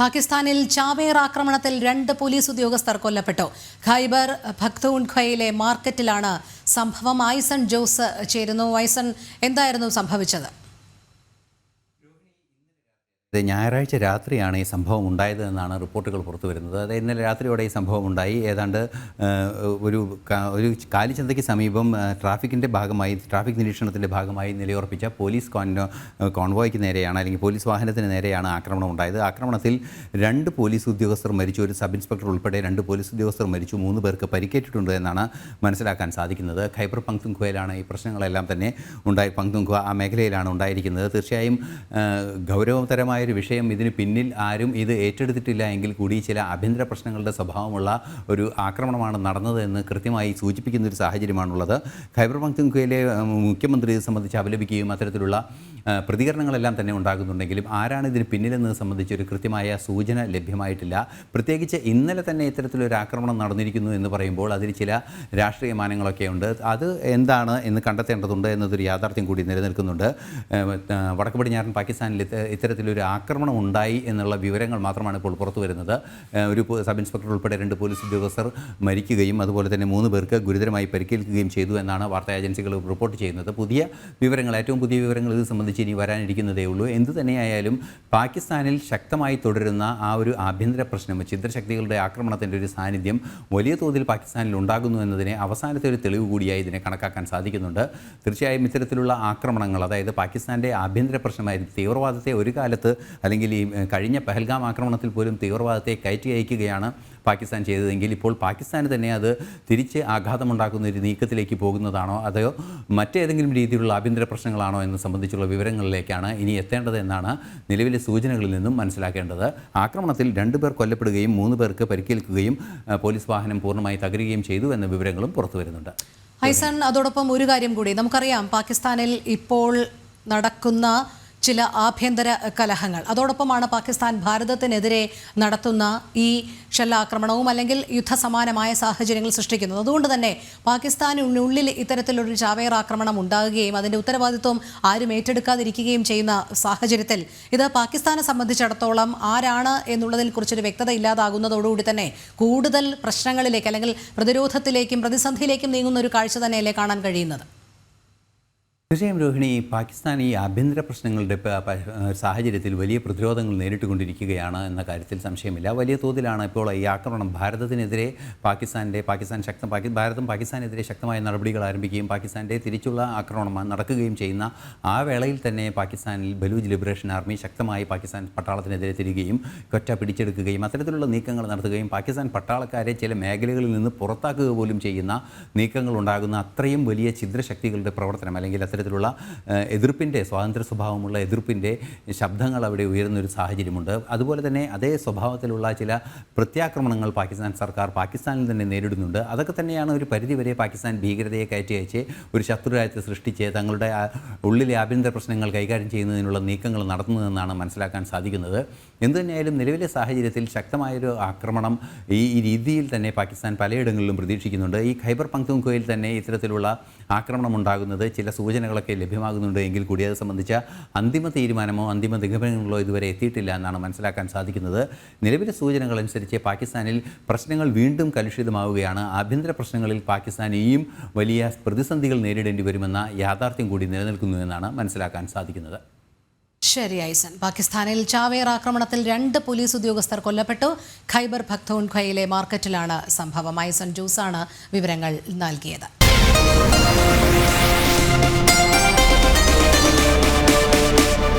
പാകിസ്ഥാനിൽ ചാവേർ ആക്രമണത്തിൽ രണ്ട് പോലീസ് ഉദ്യോഗസ്ഥർ കൊല്ലപ്പെട്ടു. ഖൈബർ ഭക്തൂൺഖയിലെ മാർക്കറ്റിലാണ് സംഭവം. ഐസൺ ജോസ് ചേരുന്നു. ഐസൺ എന്തായിരുന്നു സംഭവിച്ചത്? ഇത് ഞായറാഴ്ച രാത്രിയാണ് ഈ സംഭവം ഉണ്ടായത് എന്നാണ് റിപ്പോർട്ടുകൾ പുറത്തു വരുന്നത്. അതായത് ഇന്നലെ രാത്രിയോടെ ഈ സംഭവം ഉണ്ടായി. ഏതാണ്ട് ഒരു ഒരു കാലിച്ചന്തയ്ക്ക് സമീപം ട്രാഫിക്കിന്റെ ഭാഗമായി ട്രാഫിക് നിരീക്ഷണത്തിന്റെ ഭാഗമായി നിലയുറപ്പിച്ച പോലീസ് കോൺ കോൺവോയ്ക്ക് നേരെയാണ് അല്ലെങ്കിൽ പോലീസ് വാഹനത്തിന് നേരെയാണ് ആക്രമണം ഉണ്ടായത്. ആക്രമണത്തിൽ രണ്ട് പോലീസ് ഉദ്യോഗസ്ഥർ മരിച്ചു. ഒരു സബ് ഇൻസ്പെക്ടർ ഉൾപ്പെടെ രണ്ട് പോലീസ് ഉദ്യോഗസ്ഥർ മരിച്ചു. മൂന്ന് പേർക്ക് പരിക്കേറ്റിട്ടുണ്ട് എന്നാണ് മനസ്സിലാക്കാൻ സാധിക്കുന്നത്. ഖൈബർ പങ്ക്തുങ്ഖുവയിലാണ് ഈ പ്രശ്നങ്ങളെല്ലാം തന്നെ ഉണ്ടായി പങ്ക്തുങ്ഖുവ ആ മേഖലയിലാണ് ഉണ്ടായിരിക്കുന്നത്. തീർച്ചയായും ആ, ഗൗരവതരമായൊരു വിഷയം ഇതിന് പിന്നിൽ ആരും ഇത് ഏറ്റെടുത്തിട്ടില്ല എങ്കിൽ കൂടി ചില ആഭ്യന്തര പ്രശ്നങ്ങളുടെ സ്വഭാവമുള്ള ഒരു ആക്രമണമാണ് നടന്നതെന്ന് കൃത്യമായി സൂചിപ്പിക്കുന്ന ഒരു സാഹചര്യമാണുള്ളത്. ഖൈബർ പങ്ക്തുങ്കയിലെ മുഖ്യമന്ത്രി ഇത് സംബന്ധിച്ച് അപലപിക്കുകയും അത്തരത്തിലുള്ള പ്രതികരണങ്ങളെല്ലാം തന്നെ ഉണ്ടാകുന്നുണ്ടെങ്കിലും ആരാണ് ഇതിന് പിന്നിലെന്നത് സംബന്ധിച്ച് ഒരു കൃത്യമായ സൂചന ലഭ്യമായിട്ടില്ല. പ്രത്യേകിച്ച് ഇന്നലെ തന്നെ ഇത്തരത്തിലൊരു ആക്രമണം നടന്നിരിക്കുന്നു എന്ന് പറയുമ്പോൾ അതിൽ ചില രാഷ്ട്രീയ മാനങ്ങളൊക്കെ ഉണ്ട്. അത് എന്താണ് എന്ന് കണ്ടെത്തേണ്ടതുണ്ട് എന്നതൊരു യാഥാർത്ഥ്യം കൂടി നിലനിൽക്കുന്നുണ്ട്. വടക്ക് പടിഞ്ഞാറൻ പാകിസ്ഥാനിൽ ഇത്തരത്തിലൊരു ആക്രമണം ഉണ്ടായി എന്നുള്ള വിവരങ്ങൾ മാത്രമാണ് ഇപ്പോൾ പുറത്തു വരുന്നത്. ഒരു സബ് ഇൻസ്പെക്ടർ ഉൾപ്പെടെ രണ്ട് പോലീസ് ഉദ്യോഗസ്ഥർ മരിക്കുകയും അതുപോലെ തന്നെ മൂന്ന് പേർക്ക് ഗുരുതരമായി പരിക്കേൽക്കുകയും ചെയ്തു എന്നാണ് വാർത്താ ഏജൻസികൾ റിപ്പോർട്ട് ചെയ്യുന്നത്. പുതിയ വിവരങ്ങൾ ഏറ്റവും പുതിയ വിവരങ്ങൾ ഇത് സംബന്ധിച്ച് ഇനി വരാനിരിക്കുന്നതേ ഉള്ളൂ. എന്തു തന്നെയായാലും പാകിസ്ഥാനിൽ ശക്തമായി തുടരുന്ന ആ ഒരു ആഭ്യന്തര പ്രശ്നം ചിന്തശക്തികളുടെ ആക്രമണത്തിന്റെ ഒരു സാന്നിധ്യം വലിയ തോതിൽ പാകിസ്ഥാനിൽ ഉണ്ടാകുന്നു എന്നതിനെ അവസാനത്തെ ഒരു തെളിവ് കൂടിയായി ഇതിനെ കണക്കാക്കാൻ സാധിക്കുന്നുണ്ട്. തീർച്ചയായും ഇത്തരത്തിലുള്ള ആക്രമണങ്ങൾ അതായത് പാകിസ്ഥാന്റെ ആഭ്യന്തര പ്രശ്നമായിരുന്നു തീവ്രവാദത്തെ ഒരു കാലത്ത് അല്ലെങ്കിൽ ഈ കഴിഞ്ഞ പഹൽഗാം ആക്രമണത്തിൽ പോലും തീവ്രവാദത്തെ കയറ്റി അയക്കുകയാണ് പാകിസ്ഥാൻ ചെയ്തതെങ്കിൽ ഇപ്പോൾ പാകിസ്ഥാന് തന്നെ അത് തിരിച്ച് ആഘാതമുണ്ടാക്കുന്ന ഒരു നീക്കത്തിലേക്ക് പോകുന്നതാണോ? അതോ മറ്റേതെങ്കിലും രീതിയിലുള്ള ആഭ്യന്തര പ്രശ്നങ്ങളാണോ എന്ന് സംബന്ധിച്ചുള്ള വിവരങ്ങളിലേക്കാണ് ഇനി എത്തേണ്ടത് എന്നാണ് നിലവിലെ സൂചനകളിൽ നിന്നും മനസ്സിലാക്കേണ്ടത്. ആക്രമണത്തിൽ രണ്ടു പേർ കൊല്ലപ്പെടുകയും മൂന്ന് പേർക്ക് പരിക്കേൽക്കുകയും പോലീസ് വാഹനം പൂർണമായി തകരുകയും ചെയ്തു എന്ന വിവരങ്ങളും പുറത്തു വരുന്നുണ്ട്. ഹൈസൺ അതോടൊപ്പം ഒരു കാര്യം കൂടി നമുക്കറിയാം. പാകിസ്ഥാനിൽ ഇപ്പോൾ നടക്കുന്ന ചില ആഭ്യന്തര കലഹങ്ങൾ. അതോടൊപ്പമാണ് പാകിസ്ഥാൻ ഭാരതത്തിനെതിരെ നടത്തുന്ന ഈ ഷെല്ലാക്രമണവും അല്ലെങ്കിൽ യുദ്ധസമാനമായ സാഹചര്യങ്ങൾ സൃഷ്ടിക്കുന്നത്. അതുകൊണ്ട് തന്നെ പാകിസ്ഥാനുള്ളിൽ ഇത്തരത്തിലൊരു ചാവേർ ആക്രമണം ഉണ്ടാകുകയും അതിന്റെ ഉത്തരവാദിത്വം ആരും ഏറ്റെടുക്കാതിരിക്കുകയും ചെയ്യുന്ന സാഹചര്യത്തിൽ ഇത് പാകിസ്ഥാനെ സംബന്ധിച്ചിടത്തോളം ആരാണ് എന്നുള്ളതിൽ കുറിച്ചൊരു വ്യക്തത ഇല്ലാതാകുന്നതോടുകൂടി തന്നെ കൂടുതൽ പ്രശ്നങ്ങളിലേക്ക് അല്ലെങ്കിൽ പ്രതിരോധത്തിലേക്കും പ്രതിസന്ധിയിലേക്കും നീങ്ങുന്ന ഒരു കാഴ്ച തന്നെയല്ലേ കാണാൻ കഴിയുന്നത്. തീർച്ചയായും രോഹിണി പാകിസ്ഥാൻ ഈ ആഭ്യന്തര പ്രശ്നങ്ങളുടെ സാഹചര്യത്തിൽ വലിയ പ്രതിരോധങ്ങൾ നേരിട്ടുകൊണ്ടിരിക്കുകയാണ് എന്ന കാര്യത്തിൽ സംശയമില്ല. വലിയ തോതിലാണ് ഇപ്പോൾ ഈ ആക്രമണം. ഭാരതത്തിനെതിരെ പാകിസ്ഥാന്റെ പാകിസ്ഥാൻ ശക്തം പാകി ഭാരതം പാകിസ്ഥാനെതിരെ ശക്തമായ നടപടികൾ ആരംഭിക്കുകയും പാകിസ്ഥാന്റെ തിരിച്ചുള്ള ആക്രമണം നടക്കുകയും ചെയ്യുന്ന ആ വേളയിൽ തന്നെ പാകിസ്ഥാനിൽ ബലൂജ് ലിബറേഷൻ ആർമി ശക്തമായി പാകിസ്ഥാൻ പട്ടാളത്തിനെതിരെ തിരികുകയും കൊറ്റ പിടിച്ചെടുക്കുകയും അത്തരത്തിലുള്ള നീക്കങ്ങൾ നടത്തുകയും പാകിസ്ഥാൻ പട്ടാളക്കാരെ ചില മേഖലകളിൽ നിന്ന് പുറത്താക്കുക പോലും ചെയ്യുന്ന നീക്കങ്ങൾ ഉണ്ടാകുന്ന അത്രയും വലിയ ഛിദ്രശക്തികളുടെ പ്രവർത്തനം അല്ലെങ്കിൽ അത്തരത്തിലുള്ള എതിർപ്പിന്റെ സ്വാതന്ത്ര്യ സ്വഭാവമുള്ള എതിർപ്പിന്റെ ശബ്ദങ്ങൾ അവിടെ ഉയരുന്നൊരു സാഹചര്യമുണ്ട്. അതുപോലെ തന്നെ അതേ സ്വഭാവത്തിലുള്ള ചില പ്രത്യാക്രമണങ്ങൾ പാകിസ്ഥാൻ സർക്കാർ പാകിസ്ഥാനിൽ തന്നെ നേരിടുന്നുണ്ട്. അതൊക്കെ തന്നെയാണ് ഒരു പരിധിവരെ പാകിസ്ഥാൻ ഭീകരതയെ കയറ്റി അയച്ച് ഒരു ശത്രുരാജ്യത്തെ സൃഷ്ടിച്ച് തങ്ങളുടെ ഉള്ളിലെ ആഭ്യന്തര പ്രശ്നങ്ങൾ കൈകാര്യം ചെയ്യുന്നതിനുള്ള നീക്കങ്ങൾ നടത്തുന്നതെന്നാണ് മനസ്സിലാക്കാൻ സാധിക്കുന്നത്. എന്തുതന്നെയായാലും നിലവിലെ സാഹചര്യത്തിൽ ശക്തമായൊരു ആക്രമണം ഈ രീതിയിൽ തന്നെ പാകിസ്ഥാൻ പലയിടങ്ങളിലും പ്രതീക്ഷിക്കുന്നുണ്ട്. ഈ ഖൈബർ പങ്ക്തുങ്ഖോയിൽ തന്നെ ഇത്തരത്തിലുള്ള ആക്രമണം ഉണ്ടാകുന്നത് ചില സൂചനകളൊക്കെ ലഭ്യമാകുന്നുണ്ട് എങ്കിൽ കൂടി അത് സംബന്ധിച്ച അന്തിമ തീരുമാനമോ അന്തിമ നിഗമനങ്ങളോ ഇതുവരെ എത്തിയിട്ടില്ല എന്നാണ് മനസ്സിലാക്കാൻ സാധിക്കുന്നത്. നിലവിലെ സൂചനകൾ അനുസരിച്ച് പാകിസ്ഥാനിൽ പ്രശ്നങ്ങൾ വീണ്ടും കലുഷിതമാവുകയാണ്. ആഭ്യന്തര പ്രശ്നങ്ങളിൽ പാകിസ്ഥാൻ ഇനിയും വലിയ പ്രതിസന്ധികൾ നേരിടേണ്ടി വരുമെന്ന യാഥാർത്ഥ്യം കൂടി നിലനിൽക്കുന്നു എന്നാണ് മനസ്സിലാക്കാൻ സാധിക്കുന്നത്. ശരി ഐസൻ. പാകിസ്ഥാനിൽ ചാവേർ ആക്രമണത്തിൽ രണ്ട് പോലീസ് ഉദ്യോഗസ്ഥർ കൊല്ലപ്പെട്ടു. ഖൈബർ ഭക്തോൺഖയിലെ മാർക്കറ്റിലാണ് സംഭവം. ഐസൻ ജൂസാണ് വിവരങ്ങൾ നൽകിയത്.